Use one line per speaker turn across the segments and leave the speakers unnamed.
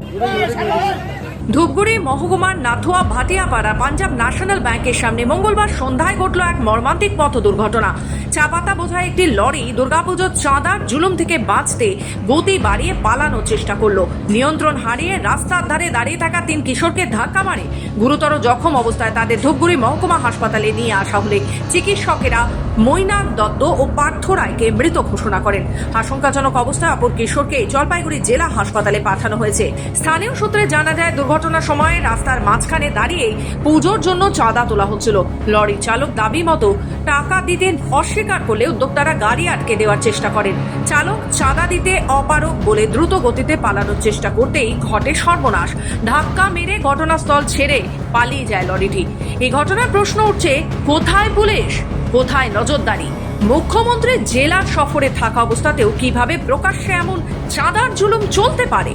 有的有。ধূপগুড়ি, মহকুমার নাথুয়া, ভাটিয়াপাড়া পাঞ্জাব ন্যাশনাল ব্যাংকের সামনে মঙ্গলবার সন্ধ্যায় ঘটল এক মর্মান্তিক পথ দুর্ঘটনা। চাপাতা বোঝায় একটি লরি দুর্গাপুজোর চাঁদার জুলুম থেকে বাঁচতে গতি বাড়িয়ে পালানোর চেষ্টা করল। নিয়ন্ত্রণ হারিয়ে রাস্তার ধারে দাঁড়িয়ে থাকা তিন কিশোরকে ধাক্কা মারে। গুরুতর জখম অবস্থায় তাদের ধূপগুড়ি মহকুমা হাসপাতালে নিয়ে আসা হলে চিকিৎসকেরা মৈনাক দত্ত ও পার্থ রায়কে মৃত ঘোষণা করেন। আশঙ্কাজনক অবস্থায় অপর কিশোরকে জলপাইগুড়ি জেলা হাসপাতালে পাঠানো হয়েছে। স্থানীয় সূত্রে জানা যায় দুর্ঘটনার সময় রাস্তার মাঝখানে দাঁড়িয়ে পুজোর জন্য চাঁদা তোলা হচ্ছিল। লরি চালক দাবি মতো টাকা দিতে অস্বীকার করলে উদ্যোক্তারা গাড়ি আটকে দেওয়ার চেষ্টা করেন। চালক চাঁদা দিতে অপারক বলে দ্রুত গতিতে পালানোর চেষ্টা করতেই ঘটে সর্বনাশ। ধাক্কা মেরে ঘটনাস্থল ছেড়ে পালিয়ে যায় লরিটি। এই ঘটনার প্রশ্ন উঠছে, কোথায় পুলিশ? কোথায় নজরদারি? মুখ্যমন্ত্রী জেলার সফরে থাকা অবস্থাতেও কীভাবে প্রকাশ্যে এমন চাঁদার জুলুম চলতে পারে?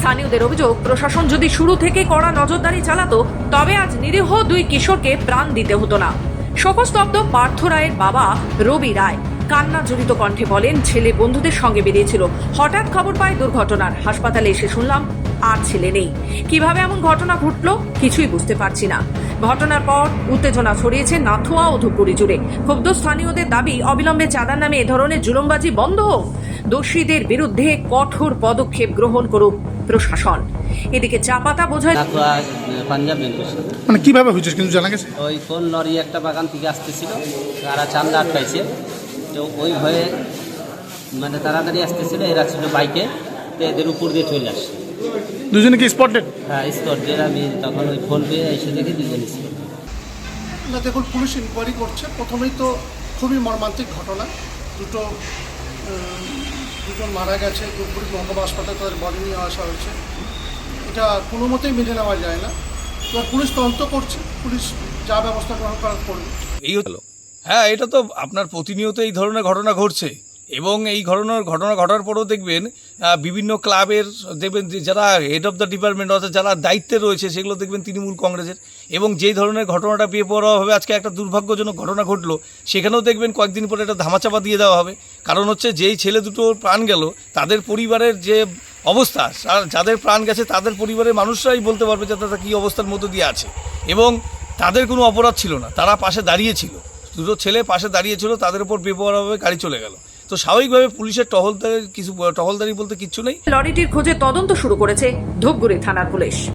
স্থানীয়দের অভিযোগ, প্রশাসন যদি শুরু থেকে কড়া নজরদারি চালাতো, তবে আজ নিরীহ দুই কিশোরকে প্রাণ দিতে হতো না। শোকস্তব্ধ পার্থ রায়ের বাবা রবি রায়। কান্না জড়িত কণ্ঠে বলেন, ছেলে বন্ধুদের সঙ্গে বেরিয়েছিল। হঠাৎ খবর পায় দুর্ঘটনার। হাসপাতালে এসে শুনলাম, আর ছেলে নেই। কীভাবে এমন ঘটনা ঘটলো, কিছুই বুঝতে পারছি না। ঘটনার পর উত্তেজনা ছড়িয়েছে নাথুয়া ও ধূপগুড়ি জুড়ে। ক্ষুব্ধ স্থানীয়দের দাবি, অবিলম্বে চাঁদার নামে এ ধরনের জুলুমবাজি বন্ধ হোক। দোষীদের বিরুদ্ধে কঠোর পদক্ষেপ গ্রহণ করুক প্রশাসন এদিকে চাপাতা বোঝায়
নাকুয়া পাঞ্জাব
মানে কীভাবে হয়েছে কিন্তু জানা গেছে?
ওই কোন লরি একটা বাগান থেকে আসতেছিল তারা চান্দা আটকাইছে। তো ওই ভয়ে মানে তাড়াতাড়ি আসতেছিল এরা ছিল বাইকে তো এদের উপর দিয়ে চলে আসছে
দুজনে কি স্পটেড
হ্যাঁ স্পট যে আমি তখন ওই ফোন পেয়ে এসে দেখি দুজন ছিল
না দেখুন পুলিশ ইনকোয়ারি করছে। প্রথমেই তো খুবই মর্মান্তিক ঘটনা। দুটো দুজন মারা গেছে, দুপুরে মহকুমা হাসপাতালে তাদের বডি নিয়ে আসা হয়েছে। এটা কোনো মতেই মেনে নেওয়া যায় না। এবার পুলিশ তদন্ত করছে, পুলিশ যা ব্যবস্থা গ্রহণ করার করবে।
এই হলো। হ্যাঁ এটা তো আপনার প্রতিনিয়ত এই ধরনের ঘটনা ঘটছে। এবং এই ঘটনার ঘটনা ঘটার পরও দেখবেন বিভিন্ন ক্লাবের, দেখবেন যারা হেড অফ দ্য ডিপার্টমেন্ট অর্থাৎ যারা দায়িত্বে রয়েছে, সেগুলো দেখবেন তৃণমূল কংগ্রেসের। এবং যেই ধরনের ঘটনাটা বেপরোয়া হবে আজকে একটা দুর্ভাগ্যজনক ঘটনা ঘটলো, সেখানেও দেখবেন কয়েকদিন পরে একটা ধামাচাপা দিয়ে দেওয়া হবে। কারণ হচ্ছে, যেই ছেলে দুটো প্রাণ গেল, তাদের পরিবারের যে অবস্থা যাদের প্রাণ গেছে, তাদের পরিবারের মানুষরাই বলতে পারবে যে তারা কী অবস্থার মধ্যে দিয়ে আছে। এবং তাদের কোনো অপরাধ ছিল না, তারা পাশে দাঁড়িয়েছিল দুটো ছেলে পাশে দাঁড়িয়েছিল তাদের উপর বেপরোয়াভাবে গাড়ি চলে গেল। তো স্বাভাবিকভাবে পুলিশের টহলদারি কিছু, টহলদারি বলতে কিচ্ছু নেই।
লরিটির খোঁজে তদন্ত শুরু করেছে ধূপগুড়ি থানার পুলিশ।